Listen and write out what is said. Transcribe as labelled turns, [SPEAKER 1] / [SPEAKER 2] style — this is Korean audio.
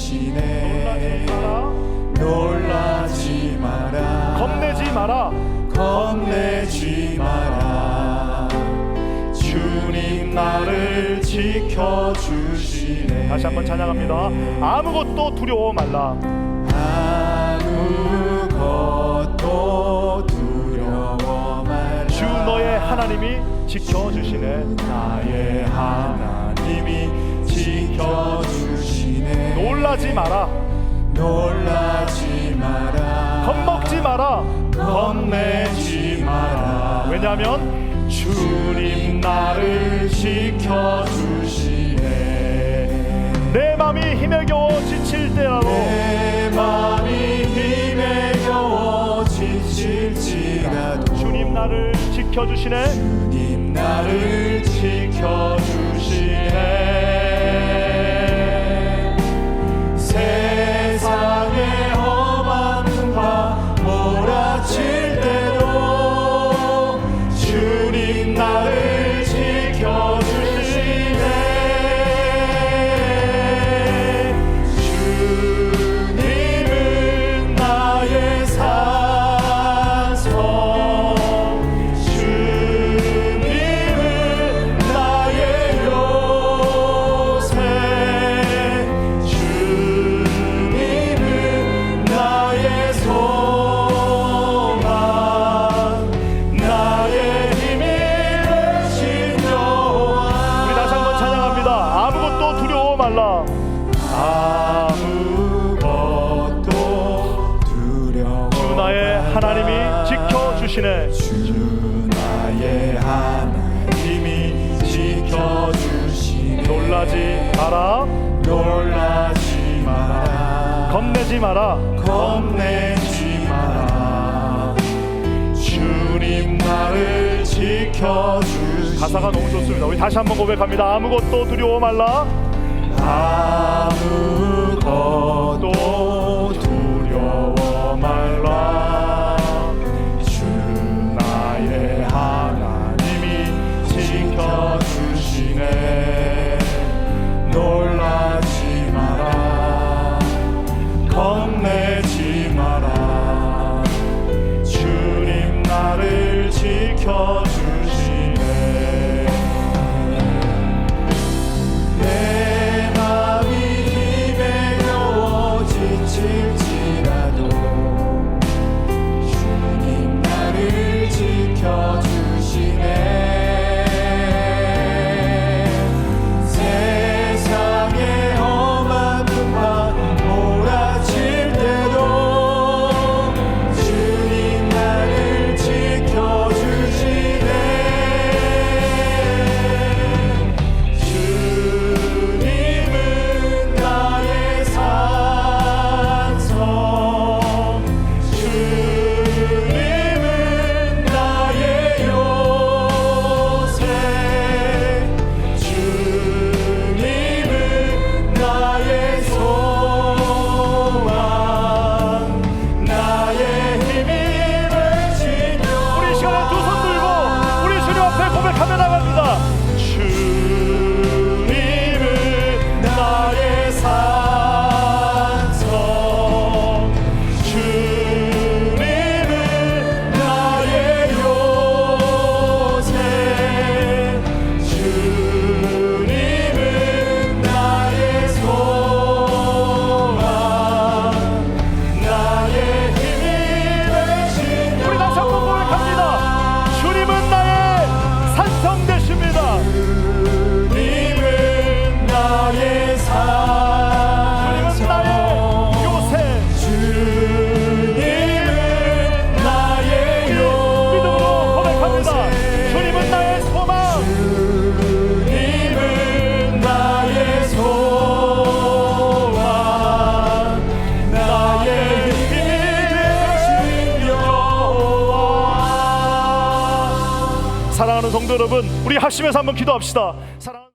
[SPEAKER 1] 대신에 놀라지 마라.
[SPEAKER 2] 겁내지 마라. 겁내지 마라. 주님 나를 지켜주시네.
[SPEAKER 1] 다시 한번 찬양합니다. 아무것도 두려워 말라.
[SPEAKER 2] 아무것도 두려워 말라.
[SPEAKER 1] 주 너의 하나님이 지켜주시네.
[SPEAKER 2] 나의
[SPEAKER 1] 놀라지 마라.
[SPEAKER 2] 놀라지 마라.
[SPEAKER 1] 겁먹지 마라.
[SPEAKER 2] 겁내지 마라.
[SPEAKER 1] 왜냐하면
[SPEAKER 2] 주님 나를 지켜주시네.
[SPEAKER 1] 내 맘이 힘에 겨워 지칠 때라도
[SPEAKER 2] 내 맘이 힘에 겨워 지칠지라도
[SPEAKER 1] 주님 나를 지켜주시네.
[SPEAKER 2] 주님 나를
[SPEAKER 1] 말라.
[SPEAKER 2] 아무것도 두려워
[SPEAKER 1] 주 나의 하나님이 지켜주시네.
[SPEAKER 2] 주 나의 하나님이 지켜주시네.
[SPEAKER 1] 놀라지 마라.
[SPEAKER 2] 놀라지 마라.
[SPEAKER 1] 겁내지 마라.
[SPEAKER 2] 겁내지 마라. 주님 나를 지켜주시네.
[SPEAKER 1] 가사가 너무 좋습니다. 우리 다시 한번 고백합니다. 아무것도 두려워 말라
[SPEAKER 2] 아무것도
[SPEAKER 1] 사랑하는 성도 여러분 우리 합심해서 한번 기도합시다. 사랑